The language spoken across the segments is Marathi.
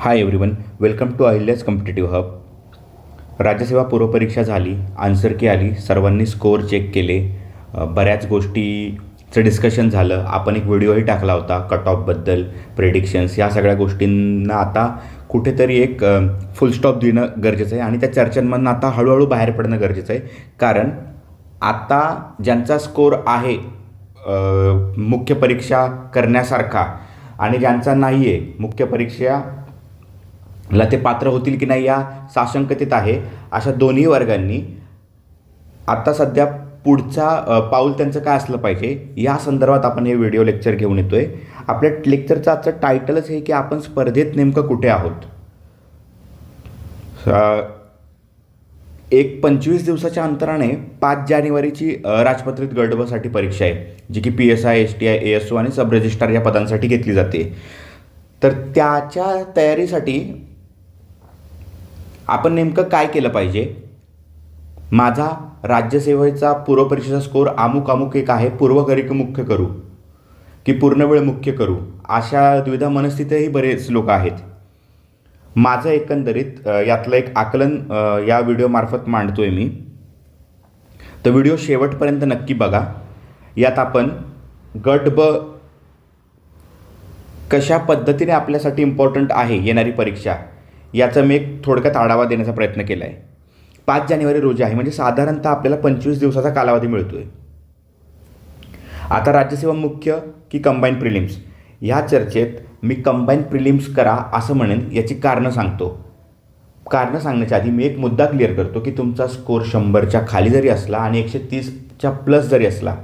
Hi everyone welcome to Ahilya's competitive hub राज्यसेवा पूर्वपरीक्षा झाली आन्सर की आली सर्वांनी स्कोअर चेक केले. बऱ्याच गोष्टीचं डिस्कशन झालं. आपण एक व्हिडिओही टाकला होता कट ऑफबद्दल प्रेडिक्शन्स या सगळ्या गोष्टींना आता कुठेतरी एक फुल स्टॉप देणं गरजेचं आहे आणि त्या चर्चांमधून आता हळूहळू बाहेर पडणं गरजेचं आहे. कारण आता ज्यांचा स्कोअर आहे मुख्य परीक्षा करण्यासारखा आणि ज्यांचा नाही आहे मुख्य परीक्षा ला ते पात्र होतील की नाही या साशंकतेत आहे. अशा दोन्ही वर्गांनी आत्ता सध्या पुढचा पाऊल त्यांचं काय असलं पाहिजे या संदर्भात आपण हे व्हिडिओ लेक्चर घेऊन येतो आहे आपल्या लेक्चरचं आजचं टायटलच आहे की आपण स्पर्धेत नेमकं कुठे आहोत? एक पंचवीस दिवसाच्या अंतराने पाच जानेवारीची राजपत्रित गटबसाठी परीक्षा आहे जी की P S I S T I A S O आणि सब रजिस्ट्रार या पदांसाठी घेतली जाते. तर त्याच्या तयारीसाठी आपण नेमकं काय केलं पाहिजे? माझा राज्यसेवेचा पूर्वपरीक्षेचा स्कोअर अमुक अमुक एक आहे. पूर्वकरी मुख्य करू की पूर्णवेळ मुख्य करू? अशा द्विधा मनस्थितही बरेच लोक आहेत. माझं एकंदरीत यातलं एक आकलन या व्हिडिओमार्फत मांडतो आहे मी. तर व्हिडिओ शेवटपर्यंत नक्की बघा. यात आपण गट ब कशा पद्धतीने आपल्यासाठी इम्पॉर्टंट आहे येणारी परीक्षा? याचा मी एक थोडक्यात आढावा देण्याचा प्रयत्न केला आहे पाच जानेवारी रोजी आहे म्हणजे साधारणतः आपल्याला पंचवीस दिवसाचा कालावधी मिळतो आहे आता राज्यसेवा मुख्य की कंबाईन प्रिलिम्स ह्या चर्चेत मी कंबाईन प्रिलिम्स करा असं म्हणेन याची कारणं सांगतो. कारणं सांगण्याच्या आधी मी एक मुद्दा क्लिअर करतो की तुमचा स्कोअर शंभरच्या खाली जरी असला आणि एकशे तीसच्या प्लस जरी असला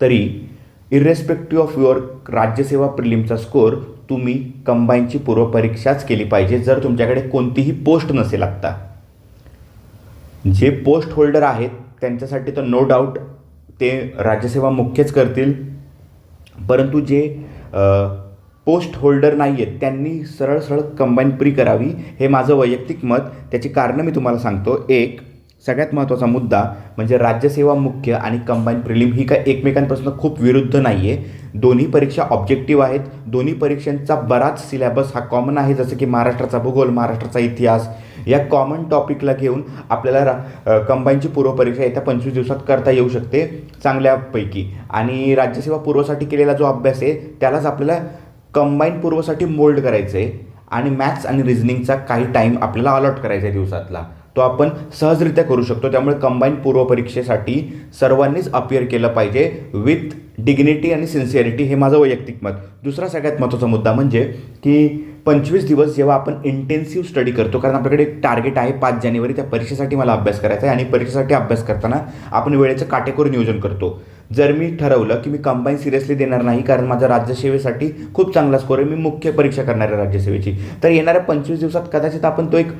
तरी इरेस्पेक्टिव्ह ऑफ युअर राज्यसेवा प्रिलिमचा स्कोअर तुम्ही कंबाईनची पूर्वपरीक्षाच केली पाहिजे जर तुमच्याकडे कोणतीही पोस्ट नसेल आत्ता. जे पोस्ट होल्डर आहेत त्यांच्यासाठी तर नो डाऊट ते राज्यसेवा मुख्यच करतील. परंतु जे पोस्ट होल्डर नाही आहेत त्यांनी सरळ सरळ कंबाईन प्री करावी हे माझं वैयक्तिक मत. त्याची कारणं मी तुम्हाला सांगतो. एक सगळ्यात महत्त्वाचा मुद्दा म्हणजे राज्यसेवा मुख्य आणि कंबाईन प्रिलिम ही काय एकमेकांपासून खूप विरुद्ध नाही आहे दोन्ही परीक्षा ऑब्जेक्टिव्ह आहेत. दोन्ही परीक्षांचा बराच सिलेबस हा कॉमन आहे जसं की महाराष्ट्राचा भूगोल महाराष्ट्राचा इतिहास. या कॉमन टॉपिकला घेऊन आपल्याला रा कंबाईनची पूर्वपरीक्षा येत्या पंचवीस दिवसात करता येऊ शकते चांगल्यापैकी. आणि राज्यसेवा पूर्वसाठी केलेला जो अभ्यास आहे त्यालाच आपल्याला कंबाईन पूर्वसाठी मोल्ड करायचं आहे आणि मॅथ्स आणि रिझनिंगचा काही टाईम आपल्याला अलॉट करायचा आहे दिवसातला. तो आपण सहजरित्या करू शकतो. त्यामुळे कंबाईन पूर्वपरीक्षेसाठी सर्वांनीच अपिअर केलं पाहिजे विथ डिग्निटी आणि सिन्सिअरिटी हे माझं वैयक्तिक मत. दुसरा सगळ्यात महत्त्वाचा मुद्दा म्हणजे की पंचवीस दिवस जेव्हा आपण इंटेन्सिव्ह स्टडी करतो कारण आपल्याकडे एक टार्गेट आहे पाच जानेवारी त्या परीक्षेसाठी मला अभ्यास करायचा आहे आणि परीक्षेसाठी अभ्यास करताना आपण वेळेचं काटेकोर नियोजन करतो. जर मी ठरवलं की मी कंबाईन सिरियसली देणार नाही कारण माझ्या राज्यसेवेसाठी खूप चांगला स्कोर आहे मी मुख्य परीक्षा करणार आहे राज्यसेवेची तर येणाऱ्या पंचवीस दिवसात कदाचित आपण तो एक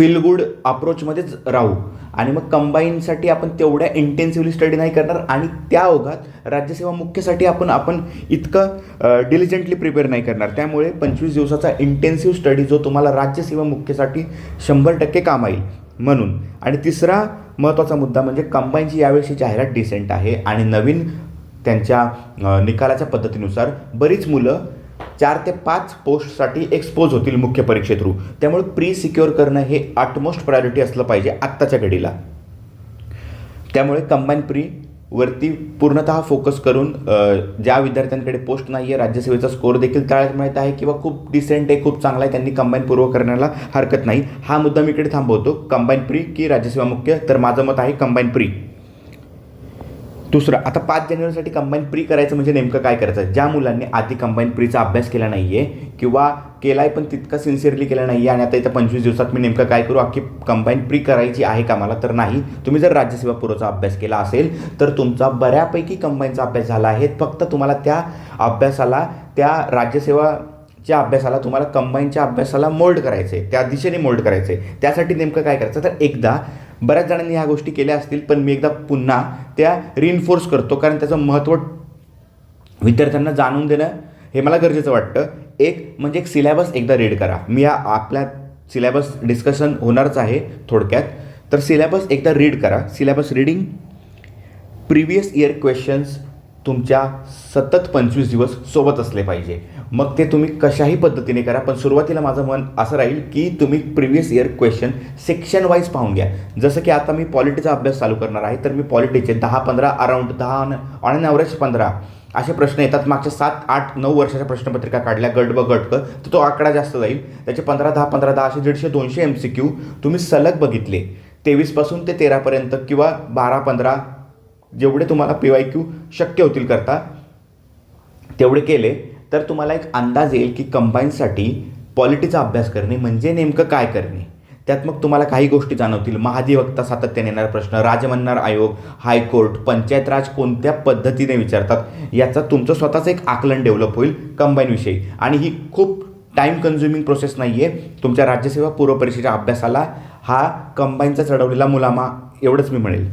फील गुड अप्रोचमध्येच राहू. आणि मग कंबाईनसाठी आपण तेवढ्या इंटेन्सिव्हली स्टडी नाही करणार आणि त्या ओघात राज्यसेवा मुख्यसाठी आपण आपण इतकं डिलिजंटली प्रिपेअर नाही करणार. त्यामुळे पंचवीस दिवसाचा इंटेन्सिव्ह स्टडी जो तुम्हाला राज्यसेवा मुख्यसाठी शंभर टक्के काम येईल म्हणून. आणि तिसरा महत्त्वाचा मुद्दा म्हणजे कंबाईनची यावेळेची जाहिरात डिसेंट आहे. आणि नवीन त्यांच्या निकालाच्या पद्धतीनुसार बरीच मुलं चार ते पाच पोस्टसाठी एक्सपोज होतील मुख्य परीक्षे थ्रू त्यामुळे प्री सिक्युअर करणं हे अटमोस्ट प्रायोरिटी असलं पाहिजे आत्ताच्या घडीला. त्यामुळे कंबाईन प्री वरती पूर्णतः फोकस करून ज्या विद्यार्थ्यांकडे पोस्ट नाही आहे राज्यसेवेचा स्कोअर देखील तळ्यात मिळत आहे किंवा खूप डिसेंट आहे खूप चांगला आहे त्यांनी कंबाईन पूर्व करण्याला हरकत नाही. हा मुद्दा मी इकडे थांबवतो. कंबाईन प्री की राज्यसेवा मुख्य? तर माझं मत आहे कंबाईन प्री दुसरं आता पाच जानेवारीसाठी कंबाईन प्री करायचं म्हणजे नेमकं काय करायचं? ज्या मुलांनी आधी कंबाईन प्रीचा अभ्यास केला नाही आहे किंवा केला आहे पण तितका सिन्सिअरली केला नाही आहे आणि आता इथं पंचवीस दिवसात मी नेमकं काय करू? अख्खी कंबाईन प्री करायची आहे का मला? तर नाही. तुम्ही जर राज्यसेवा पूर्वचा अभ्यास केला असेल तर तुमचा बऱ्यापैकी कंबाईनचा अभ्यास झाला आहे. फक्त तुम्हाला त्या अभ्यासाला त्या राज्यसेवाच्या अभ्यासाला तुम्हाला कंबाईनच्या अभ्यासाला मोल्ड करायचं आहे त्या दिशेने मोल्ड करायचं आहे त्यासाठी नेमकं काय करायचं? तर एकदा बऱ्याच जणांनी ह्या गोष्टी केल्या असतील पण मी एकदा पुन्हा त्या रिइन्फोर्स करतो कारण त्याचं महत्त्व विद्यार्थ्यांना जाणून देणं हे मला गरजेचं वाटतं. एक म्हणजे एक सिलॅबस एकदा रीड करा. मी या आपल्या सिलॅबस डिस्कशन होणारच आहे थोडक्यात. तर सिलॅबस एकदा रीड करा. Syllabus reading previous year questions तुमच्या सतत पंचवीस दिवस सोबत असले पाहिजे. मग ते तुम्ही कशाही पद्धतीने करा पण सुरुवातीला माझं मन असं राहील की तुम्ही previous year question section wise पाहून घ्या. जसं की आता मी पॉलिटीचा अभ्यास चालू करणार आहे तर मी पॉलिटीचे दहा पंधरा अराऊंड दहा ऑन ऑन ॲव्हरेज पंधरा असे प्रश्न येतात. मागच्या सात आठ नऊ वर्षाच्या प्रश्नपत्रिका काढल्या गट ब गट क तर तो आकडा जास्त जाईल. त्याचे पंधरा दहा पंधरा दहा असे दीडशे दोनशे एम सी क्यू तुम्ही सलग बघितले. तेवीसपासून ते तेरापर्यंत किंवा बारा पंधरा जेवढे तुम्हाला पी वाय क्यू शक्य होतील करता तेवढे केले तर तुम्हाला एक अंदाज येईल की कंबाईनसाठी पॉलिटीचा अभ्यास करणे म्हणजे नेमकं काय करणे? त्यात मग तुम्हाला काही गोष्टी जाणवतील. महाधिवक्ता सातत्याने येणारा प्रश्न राजमन्नार आयोग हायकोर्ट पंचायत राज कोणत्या पद्धतीने विचारतात? याचा तुमचं स्वतःचं एक आकलन डेव्हलप होईल कंबाईनविषयी आणि ही खूप टाईम कन्झ्युमिंग प्रोसेस नाही आहे तुमच्या राज्यसेवा पूर्व परीक्षेच्या अभ्यासाला हा कंबाईनचा चढवलेला मुलामा एवढंच मी म्हणेल.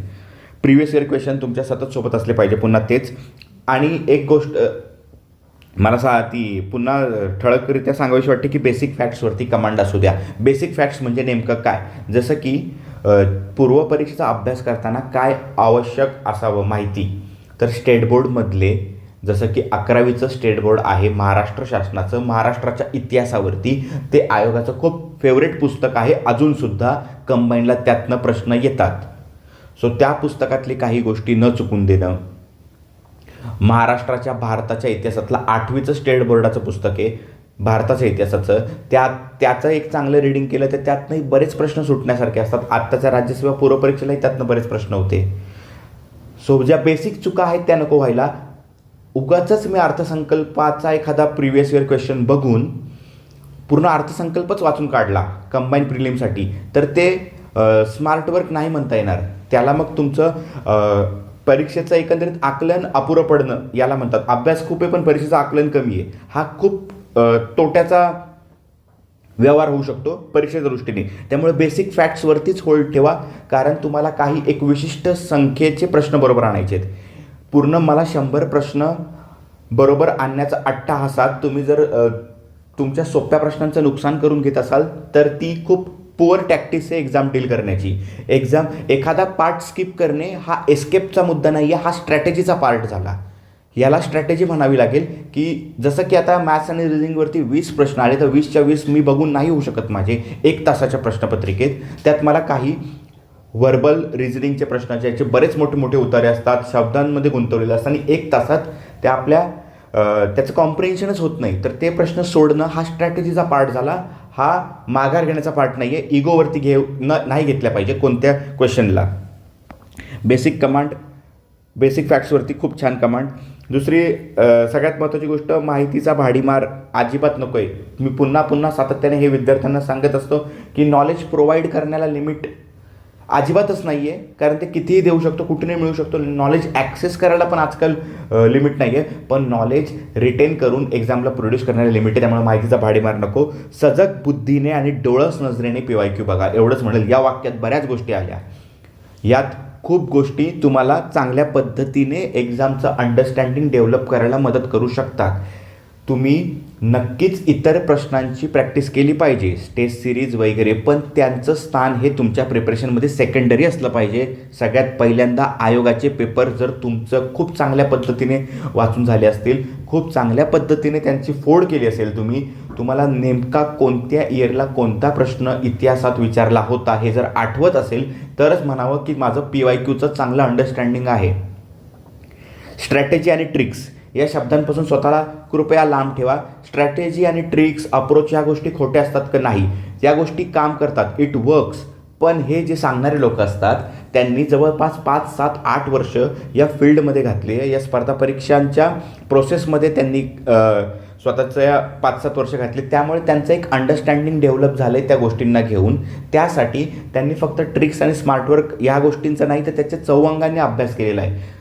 प्रिव्हियस इयर क्वेश्चन तुमच्या सतत सोबत असले पाहिजे पुन्हा तेच. आणि एक गोष्ट मला सा ती पुन्हा ठळकरित्या सांगावीशी वाटते की बेसिक फॅक्ट्सवरती कमांड असू द्या. बेसिक फॅक्ट्स म्हणजे नेमकं काय? जसं की पूर्वपरीक्षेचा अभ्यास करताना काय आवश्यक असावं माहिती? तर स्टेट बोर्डमधले जसं की अकरावीचं स्टेट बोर्ड आहे महाराष्ट्र शासनाचं महाराष्ट्राच्या इतिहासावरती ते आयोगाचं खूप फेवरेट पुस्तक आहे. अजूनसुद्धा कंबाईनला त्यातनं प्रश्न येतात. सो त्या पुस्तकातली काही गोष्टी न चुकून देणं. महाराष्ट्राच्या भारताच्या इतिहासातलं आठवीचं स्टेट बोर्डाचं पुस्तक आहे. भारताच्या इतिहासाचं. त्यात त्याचं एक चांगलं रिडिंग केलं तर त्यातनंही बरेच प्रश्न सुटण्यासारखे असतात. आत्ताच्या राज्यसेवा पूर्वपरीक्षेलाही त्यातनं बरेच प्रश्न होते. सो ज्या बेसिक चुका आहेत त्या नको व्हायला. उगाच मी अर्थसंकल्पाचा एखादा प्रिव्हियस इयर क्वेश्चन बघून पूर्ण अर्थसंकल्पच वाचून काढला. कंबाईन प्रिलिमसाठी तर ते स्मार्ट वर्क नाही म्हणता येणार. त्याला मग तुमचं परीक्षेचं एकंदरीत आकलन अपुरं पडणं याला म्हणतात. अभ्यास खूप आहे पण परीक्षेचं आकलन कमी आहे. हा खूप तोट्याचा व्यवहार होऊ शकतो परीक्षेच्या दृष्टीने त्यामुळे बेसिक फॅक्ट्सवरतीच होल्ड ठेवा कारण तुम्हाला काही एक विशिष्ट संख्येचे प्रश्न बरोबर आणायचे आहेत. पूर्ण मला शंभर प्रश्न बरोबर आणण्याचा अट्टाहासात तुम्ही जर तुमच्या सोप्या प्रश्नांचं नुकसान करून घेत असाल तर ती खूप पुअर टॅक्टिस आहे एक्झाम डील करण्याची. एक्झाम एखादा पार्ट स्किप करणे हा एस्केपचा मुद्दा नाही आहे हा स्ट्रॅटेजीचा पार्ट झाला. याला स्ट्रॅटेजी म्हणावी लागेल की जसं की आता मॅथ्स आणि रिझनिंगवरती वीस प्रश्न आले तर वीसच्या वीस मी बघून नाही होऊ शकत माझे एक तासाच्या प्रश्नपत्रिकेत. त्यात मला काही वर्बल रिझनिंगचे प्रश्न ज्याचे बरेच मोठे मोठे उतारे असतात शब्दांमध्ये गुंतवलेले असतात आणि एक तासात त्या आपल्या त्याचं कॉम्प्रिहेन्शनच होत नाही. तर ते प्रश्न सोडणं हा स्ट्रॅटेजीचा पार्ट झाला. हा माघार घेण्याचा पार्ट नाही आहे इगोवरती घेऊ न नाही घेतल्या पाहिजे कोणत्या क्वेश्चनला बेसिक कमांड बेसिक फॅक्ट्सवरती खूप छान कमांड दुसरी सगळ्यात महत्त्वाची गोष्ट माहितीचा भाडीमार अजिबात नको आहे मी पुन्हा पुन्हा सातत्याने हे विद्यार्थ्यांना सांगत असतो की नॉलेज प्रोव्हाइड करण्याला लिमिट अजिबातच नाही आहे कारण ते कितीही देऊ शकतो कुठूनही मिळू शकतो. नॉलेज ॲक्सेस करायला पण आजकाल लिमिट नाही आहे पण नॉलेज रिटेन करून एक्झामला प्रोड्यूस करण्याला लिमिट आहे. त्यामुळे माहितीचा भाडीमार नको. सजग बुद्धीने आणि डोळस नजरेने पी वाय क्यू बघा. एवढंच म्हणेल. या वाक्यात बऱ्याच गोष्टी आल्या. यात खूप गोष्टी तुम्हाला चांगल्या पद्धतीने एक्झामचं अंडरस्टँडिंग डेव्हलप करायला मदत करू शकतात. तुम्ही नक्कीच इतर प्रश्नांची प्रॅक्टिस केली पाहिजे. स्टेज सिरीज वगैरे पण त्यांचं स्थान हे तुमच्या प्रिपरेशनमध्ये सेकंडरी असलं पाहिजे. सगळ्यात पहिल्यांदा आयोगाचे पेपर जर तुमचं खूप चांगल्या पद्धतीने वाचून झाले असतील खूप चांगल्या पद्धतीने त्यांची फोड केली असेल तुम्ही तुम्हाला नेमका कोणत्या इयरला कोणता प्रश्न इतिहासात विचारला होता हे जर आठवत असेल तरच म्हणावं की माझं पी वाय क्यूचं चांगलं अंडरस्टँडिंग आहे. स्ट्रॅटेजी आणि ट्रिक्स या शब्दांपासून स्वतःला कृपया लांब ठेवा. स्ट्रॅटेजी आणि ट्रिक्स अप्रोच ह्या गोष्टी खोट्या असतात का नाही? या गोष्टी काम करतात. इट वर्क्स पण हे जे सांगणारे लोक असतात त्यांनी जवळपास पाच सात आठ वर्ष या फील्डमध्ये घातले या स्पर्धा परीक्षांच्या प्रोसेसमध्ये त्यांनी स्वतःच्या पाच सात वर्ष घातले. त्यामुळे त्यांचं एक अंडरस्टँडिंग डेव्हलप झालं आहे त्या गोष्टींना घेऊन. त्यासाठी त्यांनी फक्त ट्रिक्स आणि स्मार्टवर्क या गोष्टींचा नाही तर त्याच्या चौअंगाने अभ्यास केलेला आहे.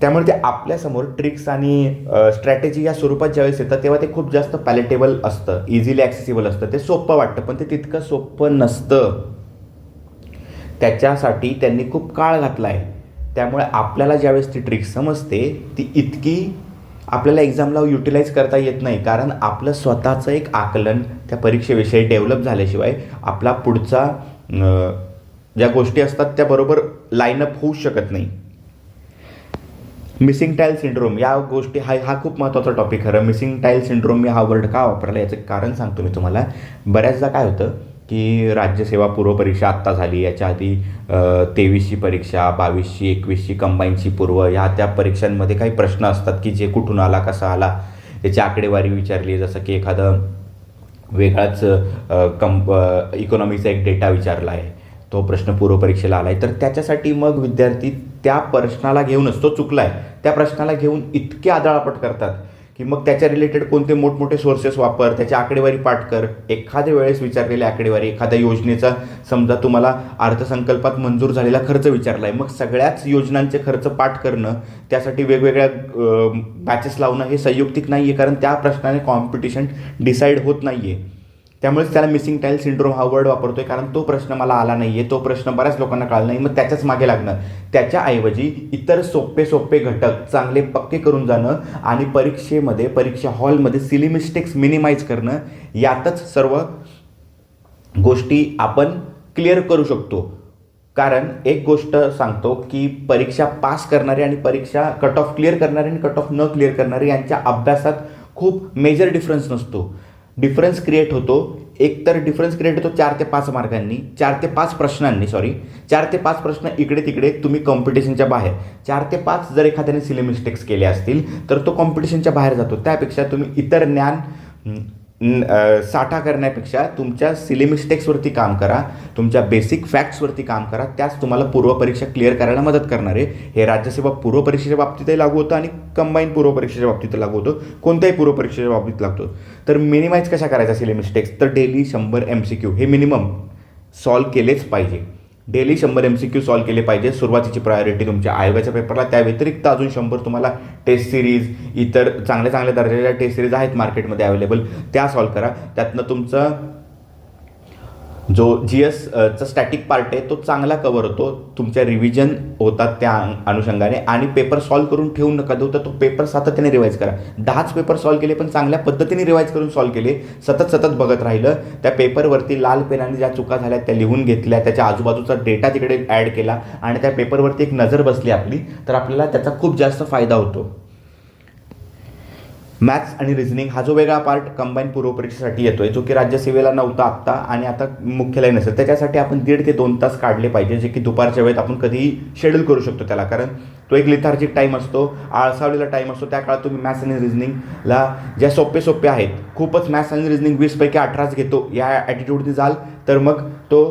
त्यामुळे ते आपल्यासमोर ट्रिक्स आणि स्ट्रॅटेजी या स्वरूपात ज्यावेळेस येतात तेव्हा ते खूप जास्त पॅलेटेबल असतं. इझिली ॲक्सेसिबल असतं. ते सोपं वाटतं पण ते तितकं सोपं नसतं. त्याच्यासाठी त्यांनी खूप काळ घातला आहे त्यामुळे आपल्याला ज्यावेळेस ती ट्रिक समजते ती इतकी आपल्याला एक्झामला युटिलाइज करता येत नाही. कारण आपलं स्वतःचं एक आकलन त्या परीक्षेविषयी डेव्हलप झाल्याशिवाय आपला पुढचा ज्या गोष्टी असतात त्या बरोबर लाईनअप होऊ शकत नाही. मिसिंग टाईल सिंड्रोम या गोष्टी हा हा खूप महत्त्वाचा टॉपिक खरं मिसिंग टाईल सिंड्रोम मी हा वर्ड का वापरला? याचं कारण सांगतो मी तुम्हाला. बऱ्याचदा काय होतं की राज्यसेवा पूर्वपरीक्षा आत्ता झाली. याच्या आधी तेवीसची परीक्षा बावीसची एकवीसची कंबाईनची पूर्व ह्या त्या परीक्षांमध्ये काही प्रश्न असतात की जे कुठून आला कसा आला? त्याची आकडेवारी विचारली. जसं की एखादं वेगळाच कंप इकॉनॉमीचा एक डेटा विचारला आहे. तो प्रश्न पूर्वपरीक्षेला आला आहे तर त्याच्यासाठी मग विद्यार्थी त्या प्रश्नाला घेऊनच तो चुकला आहे त्या प्रश्नाला घेऊन इतके आदळापट करतात की मग त्याच्या रिलेटेड कोणते मोठमोठे सोर्सेस वापर त्याची आकडेवारी पाठ कर. एखाद्या वेळेस विचारलेली आकडेवारी एखाद्या योजनेचा समजा तुम्हाला अर्थसंकल्पात मंजूर झालेला खर्च विचारला आहे मग सगळ्याच योजनांचे खर्च पाठ करणं त्यासाठी वेगवेगळ्या बॅचेस लावणं हे संयुक्तिक नाही आहे कारण त्या प्रश्नाने कॉम्पिटिशन डिसाईड होत नाही आहे त्यामुळेच त्याला मिसिंग टाईल सिंड्रोम हा वर्ड वापरतोय कारण तो प्रश्न मला आला नाही आहे तो प्रश्न बऱ्याच लोकांना कळला नाही. मग त्याच्याच मागे लागणं. त्याच्याऐवजी इतर सोपे सोपे घटक चांगले पक्के करून जाणं आणि परीक्षेमध्ये परीक्षा हॉलमध्ये सिली मिस्टेक्स मिनिमाइज करणं यातच सर्व गोष्टी आपण क्लिअर करू शकतो. कारण एक गोष्ट सांगतो की परीक्षा पास करणारे आणि परीक्षा कट ऑफ क्लिअर करणारे आणि कट ऑफ न क्लिअर करणारे यांच्या अभ्यासात खूप मेजर डिफरन्स नसतो. डिफरन्स क्रिएट होतो. एक तर डिफरन्स क्रिएट होतो चार ते पाच मार्कांनी चार ते पाच प्रश्नांनी सॉरी चार ते पाच प्रश्न इकडे तिकडे तुम्ही कॉम्पिटिशनच्या बाहेर. चार ते पाच जर एखाद्याने सिले मिस्टेक्स केले असतील तर तो कॉम्पिटिशनच्या बाहेर जातो. त्यापेक्षा तुम्ही इतर ज्ञान साठा करण्यापेक्षा तुमच्या सिली मिस्टेक्सवरती काम करा तुमच्या बेसिक फॅक्ट्सवरती काम करा त्याच तुम्हाला पूर्वपरीक्षा क्लिअर करायला मदत करणार आहे. हे राज्यसेवा पूर्वपरीक्षेच्या बाबतीतही लागू होतं आणि कंबाईन पूर्वपरीक्षेच्या बाबतीत लागू होतं. कोणत्याही पूर्वपरीक्षेच्या बाबतीत लागतो. तर मिनिमाइज कशा करायचा सिली मिस्टेक्स तर डेली शंभर एम सी क्यू हे मिनिमम सॉल्व केलेच पाहिजे. डेली शंभर एम सी क्यू सॉल्व केले पाहिजे. सुरुवातीची प्रायोरिटी तुमच्या आयोगाच्या पेपरला त्या व्यतिरिक्त अजून शंभर तुम्हाला टेस्ट सिरीज इतर चांगल्या चांगल्या दर्जाच्या टेस्ट सिरीज आहेत मार्केटमध्ये अवेलेबल त्या सॉल्व करा. त्यातनं तुमचं जो जी एसचा स्टॅटिक पार्ट आहे तो चांगला कवर होतो. तुमच्या रिव्हिजन होतात त्या अनुषंगाने. आणि पेपर सॉल्व करून ठेवू नका देऊ तर तो पेपर सातत्याने रिवाईज करा. दहाच पेपर सॉल्व केले पण चांगल्या पद्धतीने रिवाईज करून सॉल्व केले. सतत सतत बघत राहिलं. त्या पेपरवरती लाल पेनाने ज्या चुका झाल्या त्या लिहून घेतल्या. त्याच्या आजूबाजूचा डेटा तिकडे ॲड केला. आणि त्या पेपरवरती एक नजर बसली आपली तर आपल्याला त्याचा खूप जास्त फायदा होतो. मॅथ्स आणि रिझनिंग हा जो वेगळा पार्ट कंबाईन पूर्वपरीक्षेसाठी येतो आहे जो की राज्यसेवेला नव्हता आत्ता आणि आता मुख्यालय नसेल. त्याच्यासाठी आपण दीड ते दोन तास काढले पाहिजे जे की दुपारच्या वेळेत आपण कधीही शेड्यूल करू शकतो त्याला. कारण तो एक लिथार्जिक टाईम असतो आळसावलेला टाईम असतो. त्या काळात तुम्ही मॅथ्स आणि रिझनिंगला ज्या सोपे सोपे आहेत खूपच मॅथ्स आणि रिझनिंग वीसपैकी अठराच घेतो या ॲटिट्यूडने जाल तर मग तो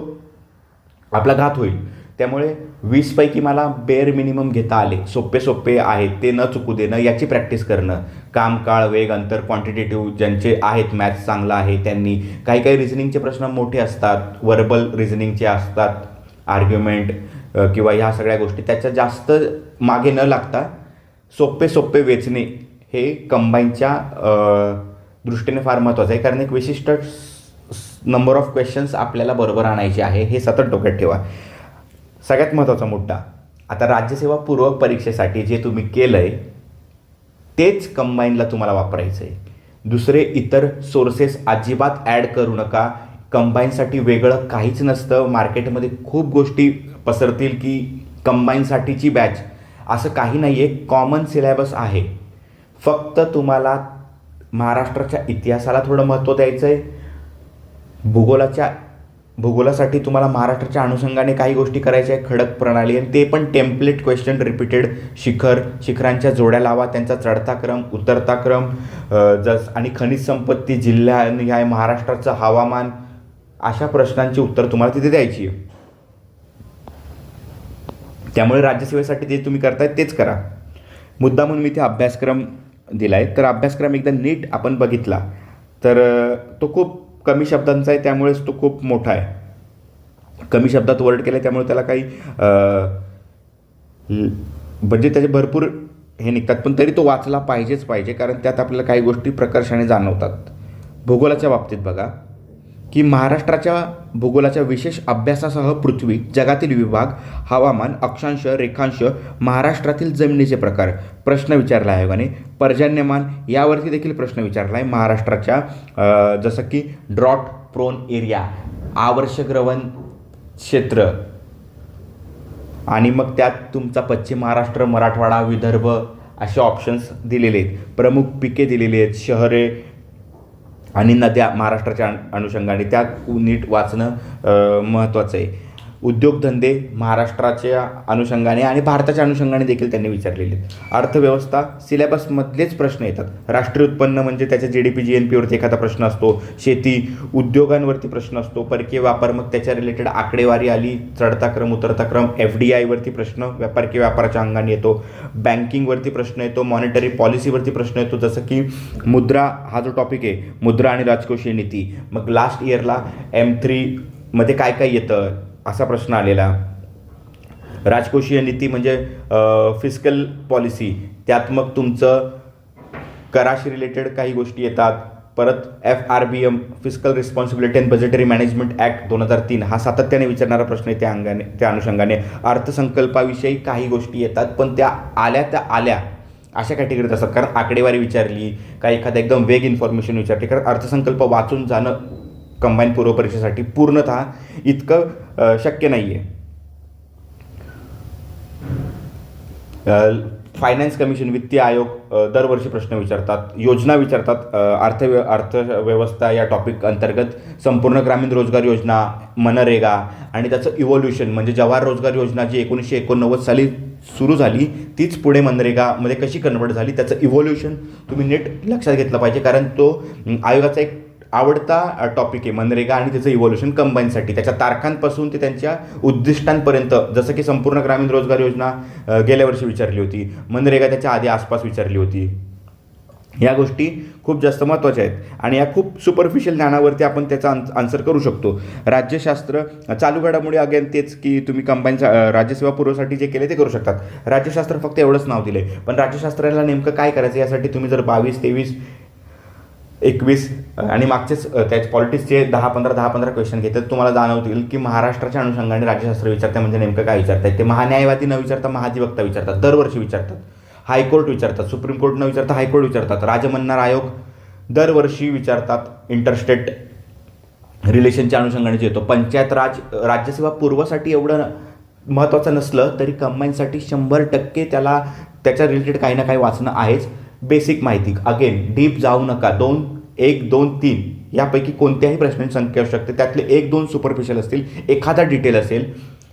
आपला घात होईल. त्यामुळे वीसपैकी मला बेअर मिनिमम घेता आले. सोपे सोपे आहेत ते न चुकू देणं याची प्रॅक्टिस करणं. काम काळ वेग अंतर क्वांटिटेटिव्ह ज्यांचे आहेत मॅथ्स चांगला आहे त्यांनी. काही काही रिझनिंगचे प्रश्न मोठे असतात वर्बल रिझनिंगचे असतात आर्ग्युमेंट किंवा ह्या सगळ्या गोष्टी. त्याच्या जास्त मागे न लागता सोपे सोपे वेचणे हे कंबाईनच्या दृष्टीने फार महत्त्वाचं आहे. कारण एक विशिष्ट नंबर ऑफ क्वेश्चन्स आपल्याला बरोबर आणायचे आहे हे सतत डोक्यात ठेवा. सगळ्यात महत्त्वाचा मुद्दा. आता राज्यसेवा पूर्व परीक्षेसाठी जे तुम्ही केलं आहे तेच कंबाईनला तुम्हाला वापरायचं आहे दुसरे इतर सोर्सेस अजिबात ॲड करू नका. कंबाईनसाठी वेगळं काहीच नसतं. मार्केटमध्ये खूप गोष्टी पसरतील की कंबाईनसाठीची बॅच असं काही नाही आहे कॉमन सिलेबस आहे. फक्त तुम्हाला महाराष्ट्राच्या इतिहासाला थोडं महत्त्व द्यायचं आहे भूगोलाच्या भूगोलासाठी तुम्हाला महाराष्ट्राच्या अनुषंगाने काही गोष्टी करायच्या आहे खडक प्रणाली आणि ते पण टेम्पलेट क्वेश्चन रिपीटेड शिखर शिखरांच्या जोड्या लावा त्यांचा चढता क्रम उतरता क्रम जस आणि खनिज संपत्ती जिल्हा आहे महाराष्ट्राचं हवामान अशा प्रश्नांची उत्तर तुम्हाला तिथे द्यायची आहे. त्यामुळे राज्यसेवेसाठी जे तुम्ही करताय तेच करा. मुद्दा म्हणून मी इथे अभ्यासक्रम दिला आहे तर अभ्यासक्रम एकदा नीट आपण बघितला. तर तो खूप कमी शब्दांचा आहे त्यामुळेच तो खूप मोठा आहे. कमी शब्दात वर्ड केलं त्यामुळे त्याला काही म्हणजे त्याचे भरपूर हे निघतात. पण तरी तो वाचला पाहिजेच पाहिजे कारण त्यात आपल्याला काही गोष्टी प्रकर्षाने जाणवतात. भूगोलाच्या बाबतीत बघा. की महाराष्ट्राच्या भूगोलाच्या विशेष अभ्यासासह पृथ्वी जगातील विभाग हवामान अक्षांश रेखांश महाराष्ट्रातील जमिनीचे प्रकार प्रश्न विचारला आहे आयोगाने. पर्जन्यमान यावरती देखील प्रश्न विचारला आहे. महाराष्ट्राच्या जसं की ड्रॉट प्रोन एरिया आवर्षग्रवण क्षेत्र आणि मग त्यात तुमचा पश्चिम महाराष्ट्र मराठवाडा विदर्भ असे ऑप्शन्स दिलेले आहेत. प्रमुख पिके दिलेली आहेत. शहरे आणि नद्या महाराष्ट्राच्या अनुषंगाने त्या नीट वाचणं महत्त्वाचं आहे. उद्योगधंदे महाराष्ट्राच्या अनुषंगाने आणि भारताच्या अनुषंगाने देखील त्यांनी विचारलेले आहेत. अर्थव्यवस्था सिलेबसमधलेच प्रश्न येतात. राष्ट्रीय उत्पन्न म्हणजे त्याच्या G D P G N पीवरती एखादा प्रश्न असतो. शेती उद्योगांवरती प्रश्न असतो. परकीय व्यापार मग त्याच्या रिलेटेड आकडेवारी आली चढता क्रम उतरता क्रम एफ डी आयवरती प्रश्न परकीय व्यापाराच्या अंगाने येतो. बँकिंगवरती प्रश्न येतो. मॉनिटरी पॉलिसीवरती प्रश्न येतो. जसं की मुद्रा हा जो टॉपिक आहे मुद्रा आणि राजकोषीय नीती. मग लास्ट इयरला एम थ्रीमध्ये काय काय येतं? असा प्रश्न आलेला. राजकोषीय नीती म्हणजे फिजिकल पॉलिसी त्यात मग तुमचं कराशी रिलेटेड काही गोष्टी येतात. परत F R B M physical responsibility and budgetary management act दोन हजार तीन. हा सातत्याने विचारणारा प्रश्न आहे त्या अंगाने त्या अनुषंगाने. अर्थसंकल्पाविषयी काही गोष्टी येतात पण त्या आल्या त्या आल्या अशा कॅटेगरीत असतात. कारण आकडेवारी विचारली का एखादं एकदम वेग इन्फॉर्मेशन विचारली. कारण अर्थसंकल्प वाचून जाणं कंबाईन पूर्व परीक्षेसाठी पूर्णतः इतकं शक्य नाही आहे फायनान्स कमिशन वित्तीय आयोग दरवर्षी प्रश्न विचारतात योजना विचारतात अर्थव्य अर्थव्यवस्था या टॉपिक अंतर्गत संपूर्ण ग्रामीण रोजगार योजना मनरेगा आणि त्याचं इव्होल्युशन म्हणजे जवाहर रोजगार योजना जी एकोणीसशे एकोणनव्वद साली सुरू झाली तीच पुढे मनरेगामध्ये कशी कन्वर्ट झाली त्याचं इव्होल्युशन तुम्ही नीट लक्षात घेतलं पाहिजे. कारण तो आयोगाचा एक आवडता टॉपिक आहे मनरेगा आणि त्याचं इव्होल्युशन कंबाईनसाठी त्याच्या तारखांपासून ते त्यांच्या उद्दिष्टांपर्यंत जसं की संपूर्ण ग्रामीण रोजगार योजना गेल्या वर्षी विचारली होती. मनरेगा त्याच्या आधी आसपास विचारली होती. या गोष्टी खूप जास्त महत्त्वाच्या आहेत. आणि या खूप सुपरफिशियल ज्ञानावरती आपण त्याचा आन्सर करू शकतो. राज्यशास्त्र चालू घडामोडी अगेन तेच की तुम्ही कंबाईन राज्यसेवा पूर्वसाठी जे केले ते करू शकतात. राज्यशास्त्र फक्त एवढंच नाव दिले पण राज्यशास्त्राला नेमकं काय करायचं यासाठी तुम्ही जर बावीस तेवीस एकवीस आणि मागचेच त्याच पॉलिटिक्सचे दहा पंधरा दहा पंधरा क्वेश्चन घेतात. तुम्हाला जाणवतील की महाराष्ट्राच्या अनुषंगाने राज्यशास्त्र विचारते म्हणजे नेमकं काय विचारतात ते महान्यायवादी न विचारता महाधिवक्ता विचारतात दरवर्षी विचारतात. हायकोर्ट विचारतात सुप्रीम कोर्ट न विचारता हायकोर्ट विचारतात. राजमन्नार आयोग दरवर्षी विचारतात इंटरस्टेट रिलेशनच्या अनुषंगाने जे येतो. पंचायत राज राज्यसेवा पूर्वसाठी एवढं महत्त्वाचं नसलं तरी कंबाईनसाठी शंभर टक्के त्याला त्याच्या रिलेटेड काही ना काही वाचणं आहेच. बेसिक माहिती. अगेन डीप जाऊ नका. दोन एक दोन तीन. यापैकी कोणत्याही प्रश्नांची संख्या असू शकते. त्यातले एक दोन सुपरफिशियल असतील एखादा डिटेल असेल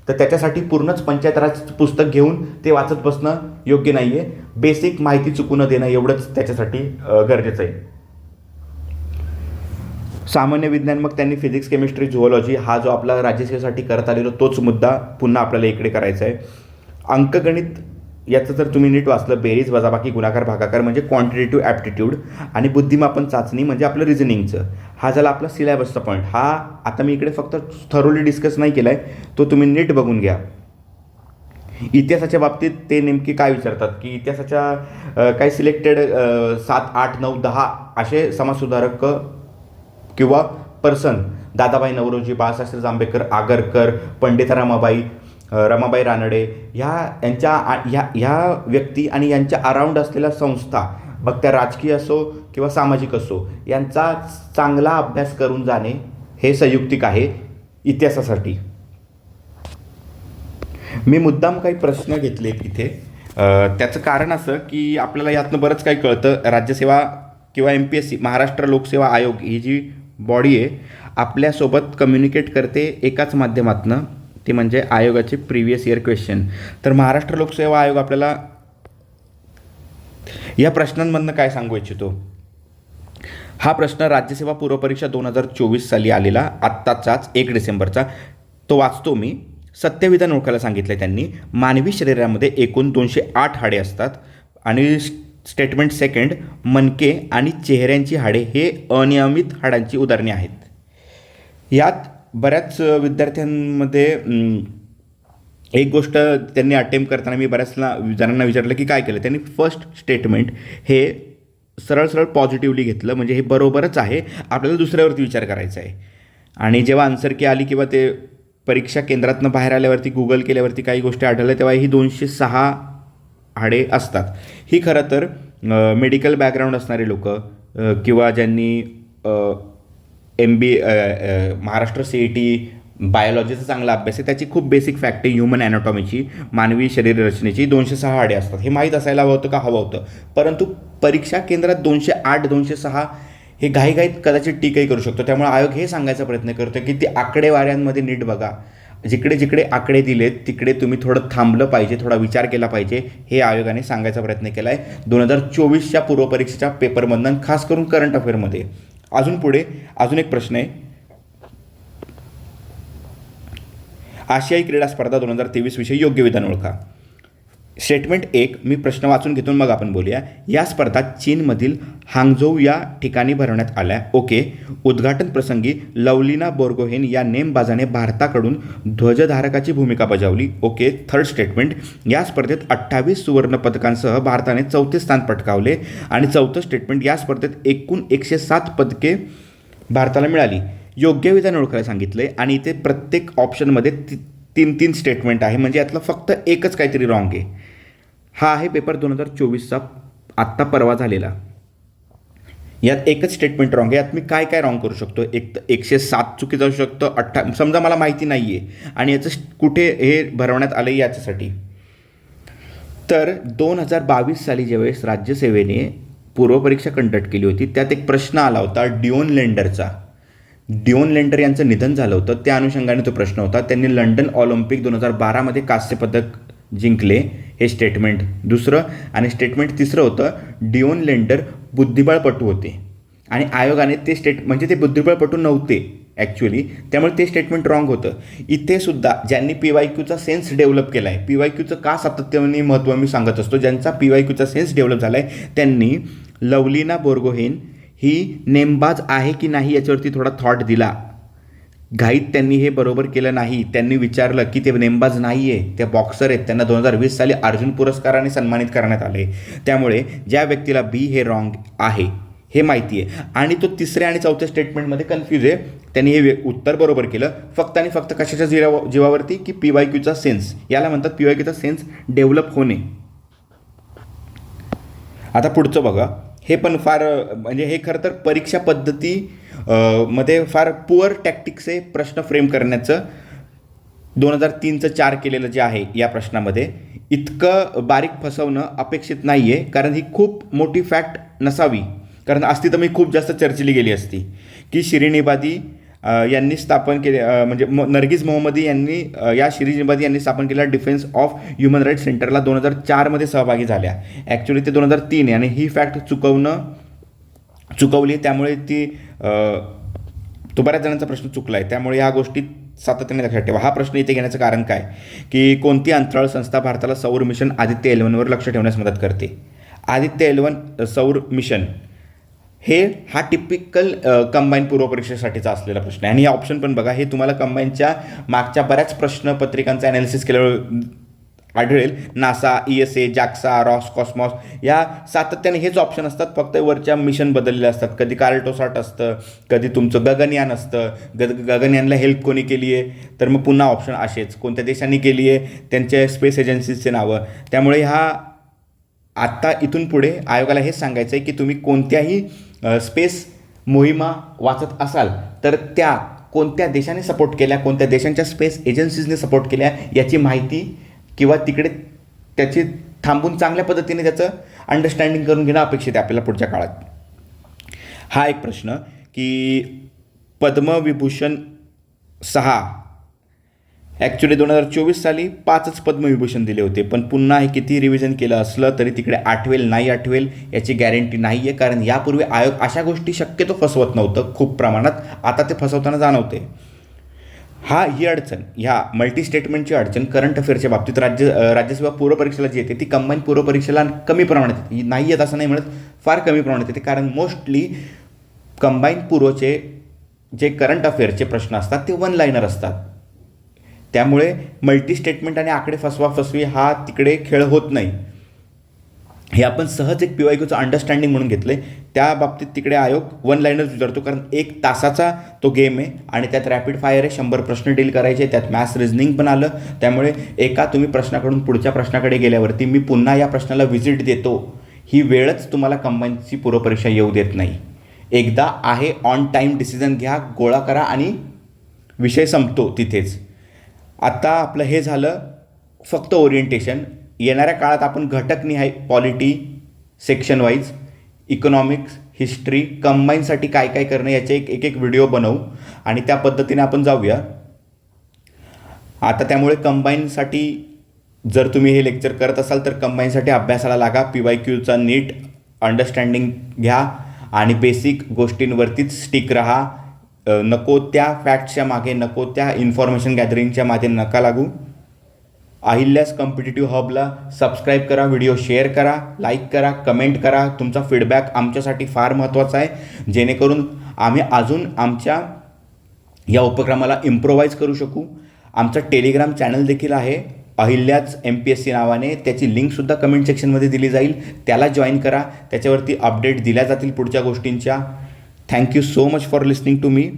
तर त्याच्यासाठी पूर्णच पंचायत राज पुस्तक घेऊन ते वाचत बसणं योग्य नाही आहे बेसिक माहिती चुकू न देणं एवढंच त्याच्यासाठी गरजेचं आहे. सामान्य विज्ञान मग त्यांनी फिजिक्स केमिस्ट्री झुओलॉजी हा जो आपला राज्यसेवेसाठी करत आलेलो तोच मुद्दा पुन्हा आपल्याला इकडे करायचा आहे. अंकगणित याचं जर तुम्ही नीट वाचलं बेरीज वजाबाकी गुणाकार भागाकार म्हणजे क्वांटिटेटिव्ह ॲप्टिट्यूड आणि बुद्धिमापन चाचणी म्हणजे आपलं रिझनिंगचं हा झाला आपला सिलेबसचा पॉईंट हा आता मी इकडे फक्त थरोली डिस्कस नाही केला आहे तो तुम्ही नीट बघून घ्या. इतिहासाच्या बाबतीत ते नेमके काय विचारतात की इतिहासाच्या काही सिलेक्टेड सात आठ नऊ दहा असे समाजसुधारक किंवा पर्सन दादाबाई नवरोजी बाळशास्त्री जांभेकर आगरकर पंडित रमाबाई रमाबाई रानडे ह्या यांच्या ह्या ह्या व्यक्ती आणि यांच्या अराऊंड असलेल्या संस्था मग त्या राजकीय असो किंवा सामाजिक असो यांचा चांगला अभ्यास करून जाणे हे संयुक्तिक आहे इतिहासासाठी. मी मुद्दाम काही प्रश्न घेतले इथे. त्याचं कारण असं की आपल्याला यातनं बरंच काही कळतं. राज्यसेवा किंवा M P S C Maharashtra लोकसेवा आयोग ही जी बॉडी आहे आपल्यासोबत कम्युनिकेट करते एकाच माध्यमातनं. ते म्हणजे आयोगाचे प्रिव्हियस इयर क्वेश्चन तर महाराष्ट्र लोकसेवा आयोग आपल्याला या प्रश्नांमधनं काय सांगू इच्छितो? हा प्रश्न राज्यसेवा पूर्वपरीक्षा दोन हजार चोवीस साली आलेला आत्ताचाच एक डिसेंबरचा. तो वाचतो मी. सत्यविधान ओळखायला सांगितलं आहे त्यांनी. मानवी शरीरामध्ये एकूण दोनशे आठ हाडे असतात. आणि स्टेटमेंट सेकंड मनके आणि चेहऱ्यांची हाडे हे अनियमित हाडांची उदाहरणे आहेत. यात बऱ्याच विद्यार्थ्यांमध्ये एक गोष्ट त्यांनी अटेम्प्ट करताना मी बऱ्याचला जणांना विचारलं की काय केलं? त्यांनी फर्स्ट स्टेटमेंट हे सरळ सरळ पॉझिटिव्हली घेतलं. म्हणजे हे बरोबरच आहे. आपल्याला दुसऱ्यावरती विचार करायचा आहे. आणि जेव्हा आन्सर की आली किंवा ते परीक्षा केंद्रातनं बाहेर आल्यावरती गुगल केल्यावरती काही गोष्टी आढळल्या तेव्हा ही दोनशे सहा हाडे असतात. ही खरं तर मेडिकल बॅकग्राऊंड असणारे लोक किंवा ज्यांनी M B Maharashtra C E T बायोलॉजीचा चांगला अभ्यास आहे. त्याची खूप बेसिक फॅक्ट आहे ह्युमन ॲनाटॉमीची मानवी शरीर रचनेची दोनशे सहा आडे असतात. हे माहीत असायला हवं होतं का? हवं होतं. परंतु परीक्षा केंद्रात दोनशे आठ दोनशे सहा हे घाईघाईत कदाचित टीकाही करू शकतो. त्यामुळे आयोग हे सांगायचा प्रयत्न करतो की ती आकडेवाऱ्यांमध्ये नीट बघा. जिकडे जिकडे आकडे दिलेत तिकडे तुम्ही थोडं थांबलं पाहिजे थोडा विचार केला पाहिजे हे आयोगाने सांगायचा प्रयत्न केला आहे दोन हजार चोवीसच्या पूर्वपरीक्षेच्या पेपरमधनं खास करून करंट अफेअरमध्ये अजून पुढे अजून एक प्रश्न आहे. आशियाई क्रीडा स्पर्धा दोन हजार तेवीसविषयी योग्य विधान ओळखा. स्टेटमेंट एक मी प्रश्न वाचून घेतो मग आपण बोलूया. या स्पर्धा चीनमधील हांगझोऊ या ठिकाणी भरवण्यात आल्या. ओके. उद्घाटन प्रसंगी लवलीना बोर्गोहेन या नेमबाजाने भारताकडून ध्वजधारकाची भूमिका बजावली. ओके. Third statement. या स्पर्धेत अठ्ठावीस सुवर्णपदकांसह भारताने चौथे स्थान पटकावले आणि चौथं स्टेटमेंट या स्पर्धेत एकूण एकशे सात पदके भारताला मिळाली. योग्य विधान ओळखायला सांगितले आणि इथे प्रत्येक ऑप्शनमध्ये ती तीन तीन स्टेटमेंट आहे. म्हणजे यातलं फक्त एकच काहीतरी रॉंग आहे. हा आहे पेपर दोन हजार चोवीसचा. आत्ता परवा झालेला. यात एकच स्टेटमेंट रॉंग आहे. यात मी काय काय रॉंग करू शकतो? एक तर एकशे सात चुकीचं असू शकतं अठ्ठा समजा मला माहिती नाही आहे आणि याचं कुठे हे भरवण्यात आलं आहे याच्यासाठी? तर दोन हजार बावीस साली ज्यावेळेस राज्यसेवेने पूर्वपरीक्षा कंडक्ट केली होती त्यात एक प्रश्न आला होता डिओन लेंडरचा. डिओन लेंडर यांचं निधन झालं होतं. त्या अनुषंगाने तो प्रश्न होता. त्यांनी लंडन ऑलिम्पिक दोन हजार बारामध्ये कांस्यपदक जिंकले. हे स्टेटमेंट दुसरं आणि स्टेटमेंट तिसरं होतं डिओन लेंडर बुद्धिबळपटू होते. आणि आयोगाने ते स्टेट म्हणजे ते बुद्धिबळपटू नव्हते ॲक्च्युली त्यामुळे ते स्टेटमेंट रॉंग होतं. इथे सुद्धा ज्यांनी पी वाय क्यूचा सेन्स डेव्हलप केला आहे पी वाय क्यूचं का सातत्याने महत्त्व मी सांगत असतो? ज्यांचा पी वाय क्यूचा सेन्स डेव्हलप झाला आहे त्यांनी लवलीना बोर्गोहेन ही नेमबाज आहे की नाही याच्यावरती थोडा थॉट दिला. घाईत त्यांनी हे बरोबर केलं नाही. त्यांनी विचारलं की ते नेमबाज नाही आहे ते बॉक्सर आहेत. त्यांना दोन हजार वीस साली अर्जुन पुरस्काराने सन्मानित करण्यात आले. त्यामुळे ज्या व्यक्तीला बी हे रॉंग आहे हे माहिती आहे आणि तो तिसऱ्या आणि चौथ्या स्टेटमेंटमध्ये कन्फ्यूज आहे. त्यांनी हे उत्तर बरोबर केलं. फक्त आणि फक्त कशाच्या जीवा जीवावरती? की पी वाय क्यूचा सेन्स याला म्हणतात पी वाय क्यूचा सेन्स डेव्हलप होणे. आता पुढचं बघा. हे पण फार म्हणजे हे खरं तर परीक्षा पद्धती मध्ये फार पुअर टॅक्टिक्सचे प्रश्न फ्रेम करण्याचं दोन हजार तीनचं चार केलेलं जे आहे या प्रश्नामध्ये इतकं बारीक फसवणं अपेक्षित नाही आहे कारण ही खूप मोठी फॅक्ट नसावी. कारण असती तर मी खूप जास्त चर्चेली गेली असती की शिरीनिबादी यांनी स्थापन केले म्हणजे म- नर्गिस मोहम्मदी यांनी या शिरीनिबादी यांनी स्थापन केलेल्या डिफेन्स ऑफ ह्युमन राईट्स सेंटरला दोन हजार चारमध्ये सहभागी झाल्या. ॲक्च्युली ते दोन हजार तीन आहे आणि ही फॅक्ट चुकवणं चुकवली त्यामुळे ती तो बऱ्याच जणांचा प्रश्न चुकला आहे त्यामुळे या गोष्टी सातत्याने लक्षात ठेवा. हा प्रश्न इथे घेण्याचं कारण काय? की कोणती अंतराळ संस्था भारताला सौर मिशन आदित्य एलवनवर लक्ष ठेवण्यास मदत करते? आदित्य एलवन सौर मिशन हे हा टिपिकल कंबाईन पूर्वपरीक्षेसाठीचा असलेला प्रश्न आहे. आणि ऑप्शन पण बघा. हे तुम्हाला कंबाईनच्या मागच्या बऱ्याच प्रश्नपत्रिकांचं ॲनालिसिस केल्यावर आढळेल NASA E S A JAXA Roscosmos या सातत्याने हेच ऑप्शन असतात. फक्त वरच्या मिशन बदललेले असतात. कधी कार्टोसाट असतं कधी तुमचं गगनयान असतं. गग गगनयानला हेल्प कोणी केली आहे? तर मग पुन्हा ऑप्शन असेच. कोणत्या देशांनी केली आहे? त्यांच्या स्पेस एजन्सीजचे नावं. त्यामुळे हा आत्ता इथून पुढे आयोगाला हेच सांगायचं आहे की तुम्ही कोणत्याही स्पेस मोहिमा वाचत असाल तर त्या कोणत्या देशाने सपोर्ट केल्या? कोणत्या देशांच्या स्पेस एजन्सीजने सपोर्ट केल्या? याची माहिती किंवा तिकडे त्याची थांबून चांगल्या पद्धतीने त्याचं अंडरस्टँडिंग करून घेणं अपेक्षित आहे आपल्याला पुढच्या काळात. हा एक प्रश्न की पद्मविभूषण सहा. ॲक्च्युली दोन हजार चोवीस साली पाचच पद्मविभूषण दिले होते पण पुन्हा हे किती रिव्हिजन केलं असलं तरी तिकडे आठवेल नाही आठवेल याची गॅरंटी नाही आहे कारण यापूर्वी आयोग अशा गोष्टी शक्यतो फसवत नव्हतं खूप प्रमाणात. आता ते फसवताना जाणवते हा ही अडचण ह्या मल्टी स्टेटमेंटची अडचण करंट अफेअरच्या बाबतीत राज्य राज्यसभा राज्यसेवा पूर्वपरीक्षेला जी येते ती कंबाईन पूर्वपरीक्षेला कमी प्रमाणात येते. ही नाही येत असं नाही म्हणत फार कमी प्रमाणात येते. कारण मोस्टली कंबाईन पूर्वचे जे करंट अफेअरचे प्रश्न असतात ते वन लाईनर असतात. त्यामुळे मल्टी स्टेटमेंट आणि आकडे फसवा फसवी हा तिकडे खेळ होत नाही. हे आपण सहज एक पी वाय क्यूचं अंडरस्टँडिंग म्हणून घेतले त्या बाबतीत तिकडे आयोग वन लाईनच विचारतो कारण एक तासाचा तो गेम आहे आणि त्यात रॅपिड फायर आहे शंभर प्रश्न डील करायचे त्यात मॅथ्स रिझनिंग पण आलं. त्यामुळे एका तुम्ही प्रश्नाकडून पुढच्या प्रश्नाकडे गेल्यावरती मी पुन्हा या प्रश्नाला व्हिजिट देतो. ही वेळच तुम्हाला कंबाईनची पूर्वपरीक्षा येऊ देत नाही. एकदा आहे ऑन टाईम डिसिजन घ्या गोळा करा आणि विषय संपतो तिथेच. आत्ता आपलं हे झालं फक्त ओरिएंटेशन येणाऱ्या काळात आपण घटकनिहाय polity section wise economics history कंबाईनसाठी काय काय करणं याचे एक एक एक व्हिडिओ बनवू. आणि त्या पद्धतीने आपण जाऊया. आता त्यामुळे कंबाईनसाठी जर तुम्ही हे लेक्चर करत असाल तर कंबाईनसाठी अभ्यासाला लागा. पी वाय क्यूचा नीट अंडरस्टँडिंग घ्या. आणि बेसिक गोष्टींवरतीच स्टिक रहा. नको त्या फॅक्ट्सच्या मागे नको त्या इन्फॉर्मेशन गॅदरिंगच्या मागे नका लागू. अहिल्यास कॉम्पिटेटिव्ह हबला सबस्क्राईब करा व्हिडिओ शेअर करा लाईक करा कमेंट करा. तुमचा फीडबॅक आमच्यासाठी फार महत्त्वाचा आहे. जेणेकरून आम्ही अजून आमच्या या उपक्रमाला इम्प्रोवाईज करू शकू. आमचा टेलिग्राम चॅनल देखील आहे. अहिल्याच एम पी एस सी नावाने. त्याची लिंकसुद्धा कमेंट सेक्शनमध्ये दिली जाईल. त्याला जॉईन करा. त्याच्यावरती अपडेट दिल्या जातील पुढच्या गोष्टींच्या. Thank you so much for listening to me